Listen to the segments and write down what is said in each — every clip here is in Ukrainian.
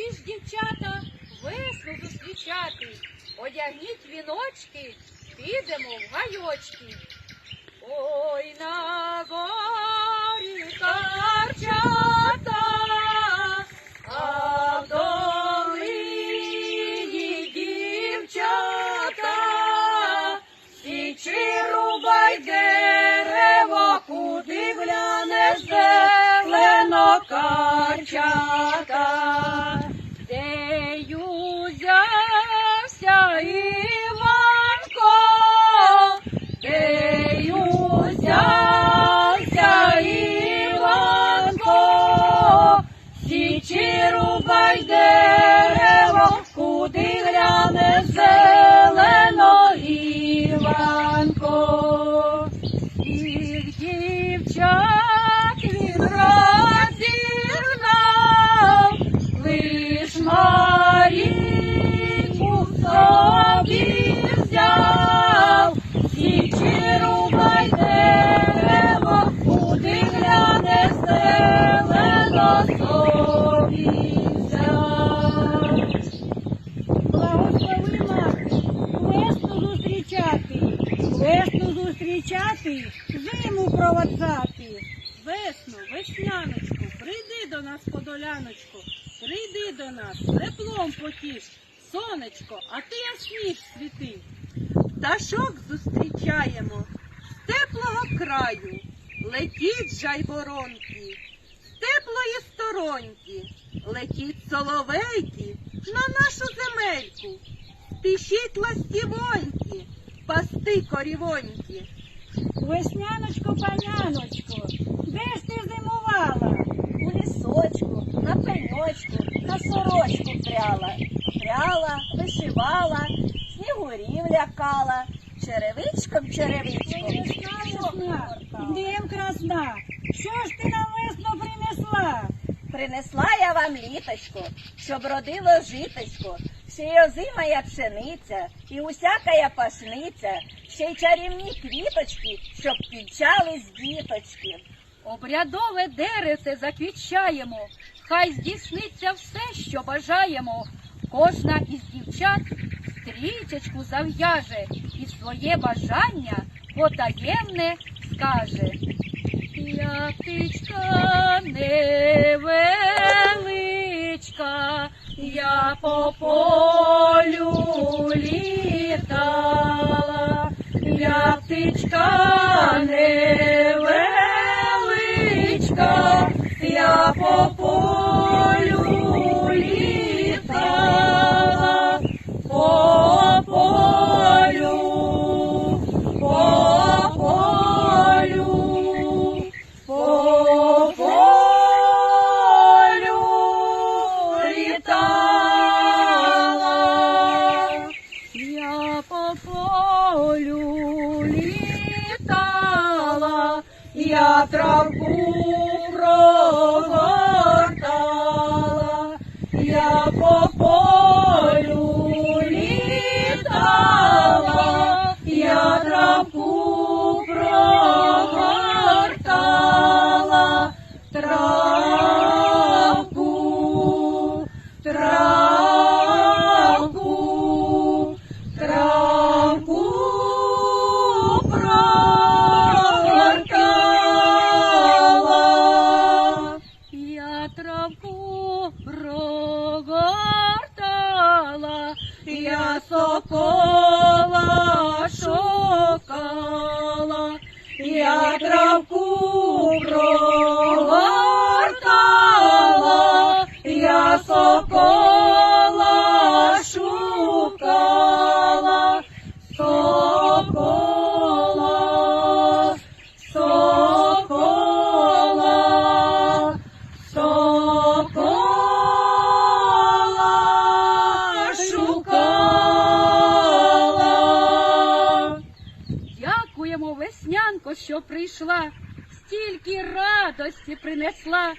Хочеш, дівчата, весну зустрічати, одягніть віночки, підемо в гайочки. Ой, на горі карчата, а долині дівчата, січі рубай дерево, куди гляне зелено карчата, січі рубай дерево, куди гляне зелено Іванко. І дівчат проводжати. Весну, весняночку, прийди до нас, подоляночку, прийди до нас, теплом потіш, сонечко, а ти ясніш світи. Пташок зустрічаємо з теплого краю, летіть жайворонки, з теплої стороньки, летіть соловейки на нашу земельку, спішіть ластівоньки, пасти корівоньки. Весняночко, паняночко, де ж ти зимувала? У лісочку, на пеньочку, на сорочку пряла. Пряла, вишивала, снігурів лякала, черевичком черевичком. Весна, дім красна, що ж ти на весну принесла? Принесла я вам літочко, щоб родило житочко, ще й озимая пшениця, і усякая пашниця, ще й чарівні квіточки, щоб підчались діточки. Обрядове деревце заквітчаємо, хай здійсниться все, що бажаємо. Кожна із дівчат стрічечку зав'яже і своє бажання потаємне скаже. Я невеличка, я по я травку прогортала, я сокола шукала, я травку веснянко, що прийшла, стільки радості принесла.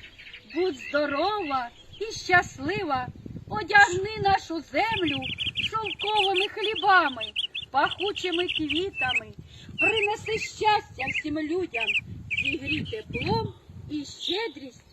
Будь здорова і щаслива, одягни нашу землю шовковими хлібами, пахучими квітами, принеси щастя всім людям, зігрій теплом і землі.